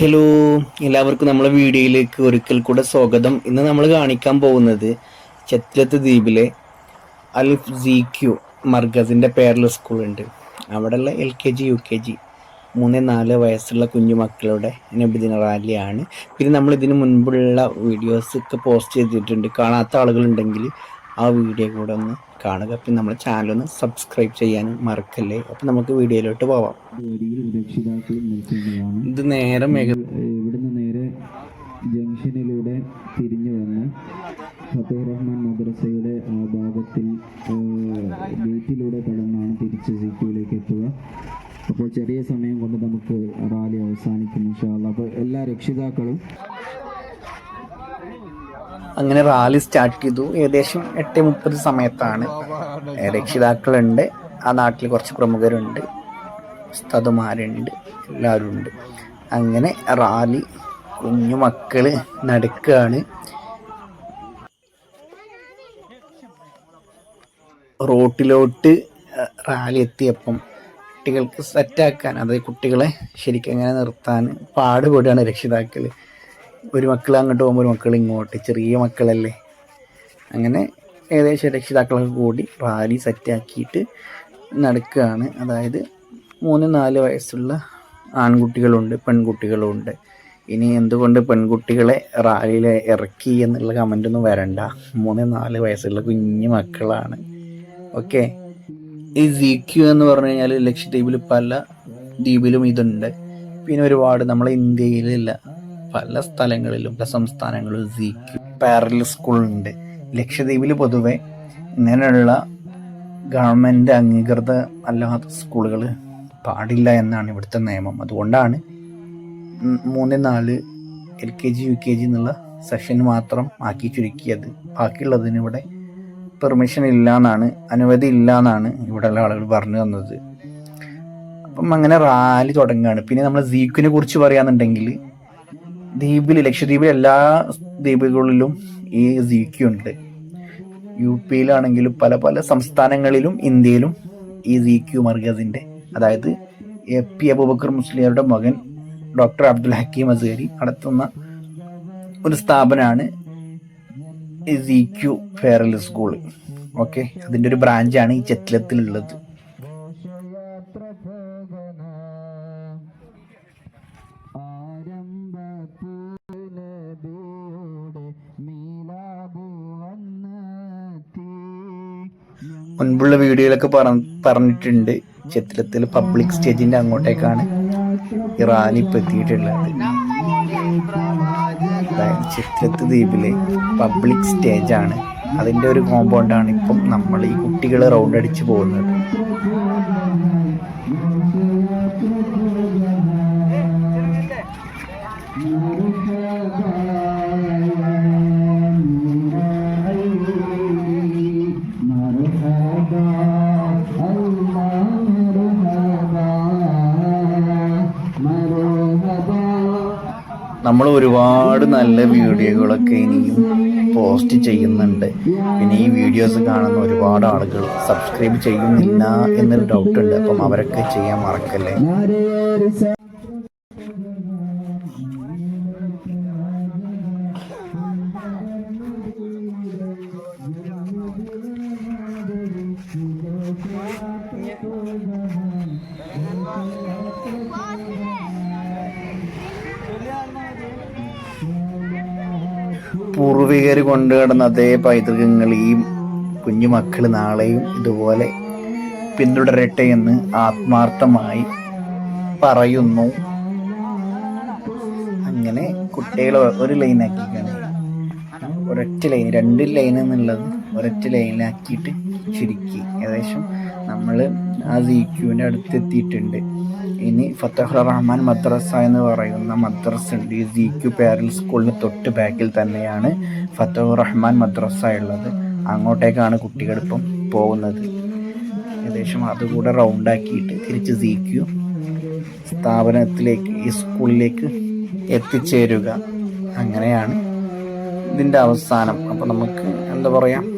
Hello എല്ലാവർക്കും നമ്മളെ വീഡിയോയിലേക്ക് ഒരിക്കൽ കൂടെ സ്വാഗതം. ഇന്ന് നമ്മൾ കാണിക്കാൻ പോകുന്നത് ചത്രത്ത് ദ്വീപിലെ അൽഫ് ജി ക്യു മർഗസിന്റെ പേരിൽ സ്കൂളുണ്ട്. അവിടെയുള്ള L K G U K G മൂന്ന് നാല് വയസ്സുള്ള കുഞ്ഞു മക്കളുടെ നബിദിന റാലിയാണ്. പിന്നെ നമ്മൾ ഇതിന് മുൻപുള്ള വീഡിയോസ് ഒക്കെ പോസ്റ്റ് ചെയ്തിട്ടുണ്ട്. കാണാത്ത ആളുകളുണ്ടെങ്കിൽ ആ വീഡിയോ കൂടെ ഒന്ന് കാണുക. പിന്നെ നമ്മുടെ ചാനൽ ഒന്ന് സബ്സ്ക്രൈബ് ചെയ്യാനും മറക്കല്ലേ? അപ്പം നമുക്ക് വീഡിയോയിലോട്ട് പോവാം. ഇത് നേരെ ഇവിടുന്ന് നേരെ ജംഗ്ഷനിലൂടെ തിരിഞ്ഞു വന്ന് ഫത്തൂർ റഹ്മാൻ മദ്രസയുടെ ആ ഭാഗത്തിൽ ഗേറ്റിലൂടെ കടന്നാണ് തിരിച്ച് സിറ്റിയിലേക്ക് എത്തുക. അപ്പോൾ ചെറിയ സമയം കൊണ്ട് നമുക്ക് റാലി അവസാനിക്കും ഇൻഷാല്ല അപ്പോൾ എല്ലാ രക്ഷിതാക്കളും അങ്ങനെ റാലി സ്റ്റാർട്ട് ചെയ്തു. ഏകദേശം എട്ട് മുപ്പത് സമയത്താണ്. രക്ഷിതാക്കളുണ്ട്. ആ നാട്ടിൽ കുറച്ച് പ്രമുഖരുണ്ട്. ഉസ്താദുമാരുണ്ട്. എല്ലാവരും ഉണ്ട് അങ്ങനെ റാലി കുഞ്ഞു മക്കൾ നടക്കുകയാണ് റോട്ടിലോട്ട് റാലി എത്തിയപ്പം കുട്ടികൾക്ക് സെറ്റാക്കാൻ അതായത് കുട്ടികളെ ശരിക്കും എങ്ങനെ നിർത്താൻ പാടുപെടുകയാണ് രക്ഷിതാക്കൾ ഒരു മക്കൾ അങ്ങോട്ട് പോകുമ്പോൾ ഒരു മക്കൾ ഇങ്ങോട്ട് ചെറിയ മക്കളല്ലേ? അങ്ങനെ ഏകദേശം രക്ഷിതാക്കളൊക്കെ കൂടി റാലി സെറ്റാക്കിയിട്ട് നടക്കുകയാണ്. അതായത് മൂന്ന് നാല് വയസ്സുള്ള ആൺകുട്ടികളുണ്ട് പെൺകുട്ടികളുണ്ട്. ഇനി എന്തുകൊണ്ട് പെൺകുട്ടികളെ റാലിയിൽ ഇറക്കി എന്നുള്ള കമന്റൊന്നും വരണ്ട. മൂന്ന് നാല് വയസ്സുള്ള കുഞ്ഞു മക്കളാണ്. ഓക്കെ ഈ സി ക്യു എന്ന് പറഞ്ഞു കഴിഞ്ഞാൽ ലക്ഷദ്വീപിൽ പല ദ്വീപിലും ഇതുണ്ട്. പിന്നെ ഒരുപാട് നമ്മളെ ഇന്ത്യയിലില്ല. പല സ്ഥലങ്ങളിലും പല സംസ്ഥാനങ്ങളിലും ജി ക്യു പാരലൽ സ്കൂളുണ്ട്. ലക്ഷദ്വീപിൽ പൊതുവെ ഇങ്ങനെയുള്ള ഗവൺമെന്റ് അംഗീകൃത അല്ലാത്ത സ്കൂളുകൾ പാടില്ല എന്നാണ് ഇവിടുത്തെ നിയമം. അതുകൊണ്ടാണ് മൂന്ന് നാല് L K G U K G എന്നുള്ള സെഷൻ മാത്രം ആക്കി ചുരുക്കിയത്. ബാക്കിയുള്ളതിന് ഇവിടെ പെർമിഷൻ ഇല്ല എന്നാണ് അനുമതി ഇല്ല എന്നാണ് ഇവിടെയുള്ള ആളുകൾ പറഞ്ഞു തന്നത്. അപ്പം അങ്ങനെ റാലി തുടങ്ങുകയാണ്. പിന്നെ നമ്മൾ സീക്കിനെ കുറിച്ച് പറയുകയാണെന്നുണ്ടെങ്കിൽ ദ്വീപിൽ ലക്ഷദ്വീപിൽ എല്ലാ ദ്വീപുകളിലും ഈ സീക്യു ഉണ്ട്. യു പിയിലാണെങ്കിലും പല പല സംസ്ഥാനങ്ങളിലും ഇന്ത്യയിലും ഈ സീക്യു മർഗസിന്റെ അതായത് എ പി അബൂബക്കർ മുസ്ലിയാരുടെ മകൻ ഡോക്ടർ അബ്ദുൽ ഹക്കീം അസേരി നടത്തുന്ന ഒരു സ്ഥാപനമാണ് ഈ ക്യു ഫെയറൽ സ്കൂൾ. ഓക്കെ അതിന്റെ ഒരു ബ്രാഞ്ചാണ് ഈ ചെത്തിലത്തിലുള്ളത് മുൻപുള്ള വീഡിയോയിലൊക്കെ പറ പറഞ്ഞിട്ടുണ്ട്. ചിത്രത്തിൽ പബ്ലിക് സ്റ്റേജിന്റെ അങ്ങോട്ടേക്കാണ് ഇറാനി ഇപ്പൊ എത്തിയിട്ടുള്ളത്. ചിത്രത്ത് ദ്വീപിലെ പബ്ലിക് സ്റ്റേജാണ് അതിന്റെ ഒരു കോമ്പൗണ്ടാണ് ഇപ്പം നമ്മൾ ഈ കുട്ടികൾ റൗണ്ട് അടിച്ച് പോകുന്നത്. നമ്മൾ ഒരുപാട് നല്ല വീഡിയോകളൊക്കെ ഇനിയും പോസ്റ്റ് ചെയ്യുന്നുണ്ട്. പിന്നെ ഈ വീഡിയോസ് കാണുന്ന ഒരുപാട് ആളുകൾ സബ്സ്ക്രൈബ് ചെയ്യുന്നില്ല എന്നൊരു ഡൗട്ട് ഉണ്ട്. അപ്പം അവരൊക്കെ ചെയ്യാൻ മറക്കല്ലേ? പൂർവികർ കൊണ്ടു കിടന്ന അതേ പൈതൃകങ്ങൾ ഈ കുഞ്ഞു മക്കൾ നാളെയും ഇതുപോലെ പിന്തുടരട്ടെ എന്ന് ആത്മാർത്ഥമായി പറയുന്നു. അങ്ങനെ കുട്ടികളെ ഒരു ലൈനാക്കിക്കാണ്. ഒരൊറ്റ ലൈൻ രണ്ട് ലൈൻ എന്നുള്ളത് ഒരൊറ്റ ലൈനിലാക്കിയിട്ട് ചുരുക്കി. ഏകദേശം നമ്മൾ ആ ജിക്യുവിന്റെ അടുത്ത് എത്തിയിട്ടുണ്ട്. ഇനി ഫത്തഹുർ റഹ്മാൻ മദ്രസ എന്ന് പറയുന്ന മദ്രസ ഉണ്ട്. ഈ സി ക്യു പേരൽ സ്കൂളിന് തൊട്ട് ബാക്കിൽ തന്നെയാണ് ഫത്തഹുർ റഹ്മാൻ മദ്രസ ഉള്ളത്. അങ്ങോട്ടേക്കാണ് കുട്ടികളിപ്പം പോകുന്നത്. ഏകദേശം അതുകൂടെ റൗണ്ടാക്കിയിട്ട് തിരിച്ച് സി ക്യു സ്ഥാപനത്തിലേക്ക് ഈ സ്കൂളിലേക്ക് എത്തിച്ചേരുക. അങ്ങനെയാണ് ഇതിന്റെ അവസാനം. അപ്പോൾ നമുക്ക് എന്താ പറയുക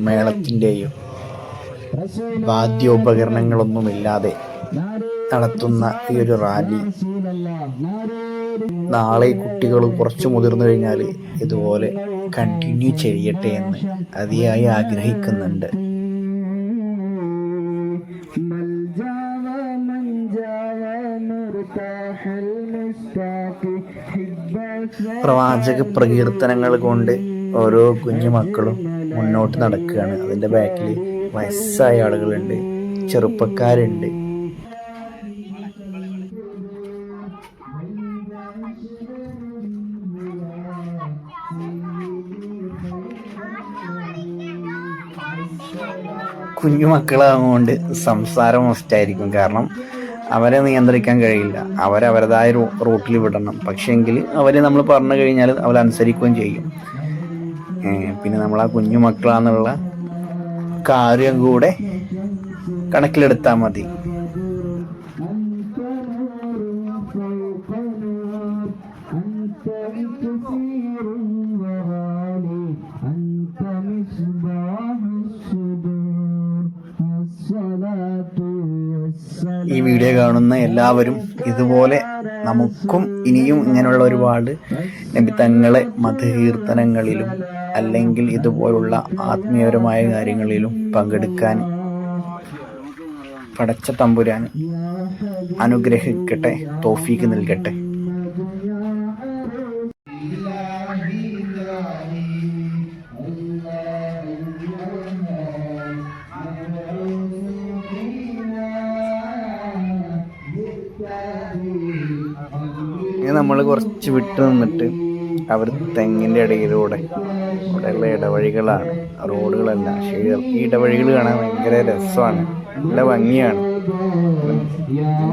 മേളത്തിന്റെയും വാദ്യോപകരണങ്ങളൊന്നുമില്ലാതെ നടത്തുന്ന ഈ ഒരു റാലി. നാളെ കുട്ടികൾ കുറച്ച് മുതിർന്നു കഴിഞ്ഞാൽ ഇതുപോലെ കണ്ടിന്യൂ ചെയ്യട്ടെ എന്ന് അതിയായി ആഗ്രഹിക്കുന്നുണ്ട്. പ്രവാചക പ്രകീർത്തനങ്ങൾ കൊണ്ട് ഓരോ കുഞ്ഞു മക്കളും മുന്നോട്ട് നടക്കുകയാണ്. അതിന്റെ ബാക്കിൽ വയസ്സായ ആളുകളുണ്ട് ചെറുപ്പക്കാരുണ്ട്. കുഞ്ഞു മക്കളാകൊണ്ട് സംസാരം മസ്റ്റായിരിക്കും. കാരണം അവരെ നിയന്ത്രിക്കാൻ കഴിയില്ല. അവരവരതായ റൂട്ടിൽ വിടണം. പക്ഷേങ്കിൽ അവരെ നമ്മൾ പറഞ്ഞു കഴിഞ്ഞാൽ അവരനുസരിക്കുകയും ചെയ്യും. പിന്നെ നമ്മൾ ആ കുഞ്ഞു മക്കളാന്നുള്ള കാര്യം കൂടെ കണക്കിലെടുത്താൽ മതി. ഈ വീഡിയോ കാണുന്ന എല്ലാവരും ഇതുപോലെ നമുക്കും ഇനിയും ഇങ്ങനെയുള്ള ഒരുപാട് നബി തങ്ങളെ മതകീർത്തനങ്ങളിലും അല്ലെങ്കിൽ ഇതുപോലുള്ള ആത്മീയപരമായ കാര്യങ്ങളിലും പങ്കെടുക്കാൻ പടച്ച തമ്പുരാൻ അനുഗ്രഹിക്കട്ടെ തോഫീക്ക് നൽകട്ടെ. നമ്മൾ കുറച്ച് വിട്ടു നിന്നിട്ട് അവർ തെങ്ങിന്റെ ഇടയിലൂടെ അവിടെയുള്ള ഇടവഴികളാണ്. റോഡുകളല്ല. പക്ഷേ ഈ ഇടവഴികൾ കാണാൻ ഭയങ്കര രസമാണ്. നല്ല ഭംഗിയാണ്.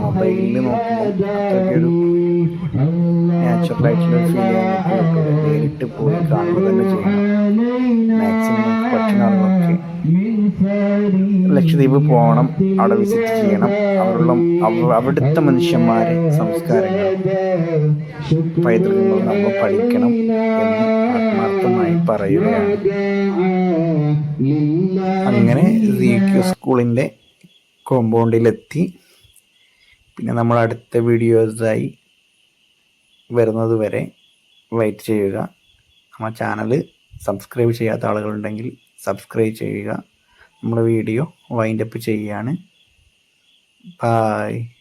മൊബൈലിൽ നോക്കുമ്പോൾ നേരിട്ട് പോയി തന്നെ ചെയ്യണം മാക്സിമം ലക്ഷദ്വീപ് പോകണം. അവിടെ വിസിറ്റ് ചെയ്യണം. അവിടെയുള്ള അവിടുത്തെ മനുഷ്യന്മാരെ സംസ്കാരങ്ങൾ പൈതൃകങ്ങൾ നമ്മൾ പഠിക്കണം എന്ന് ആത്മാർത്ഥമായി പറയുകയാണ്. അങ്ങനെ സ്കൂളിന്റെ കോമ്പൗണ്ടിലെത്തി. പിന്നെ നമ്മൾ അടുത്ത വീഡിയോസായി വരുന്നത് വരെ വെയിറ്റ് ചെയ്യുക. നമ്മുടെ ചാനൽ സബ്സ്ക്രൈബ് ചെയ്യാത്ത ആളുകളുണ്ടെങ്കിൽ സബ്സ്ക്രൈബ് ചെയ്യുക. നമ്മുടെ വീഡിയോ വൈൻഡപ്പ് ചെയ്യുകയാണ്. ബായ്.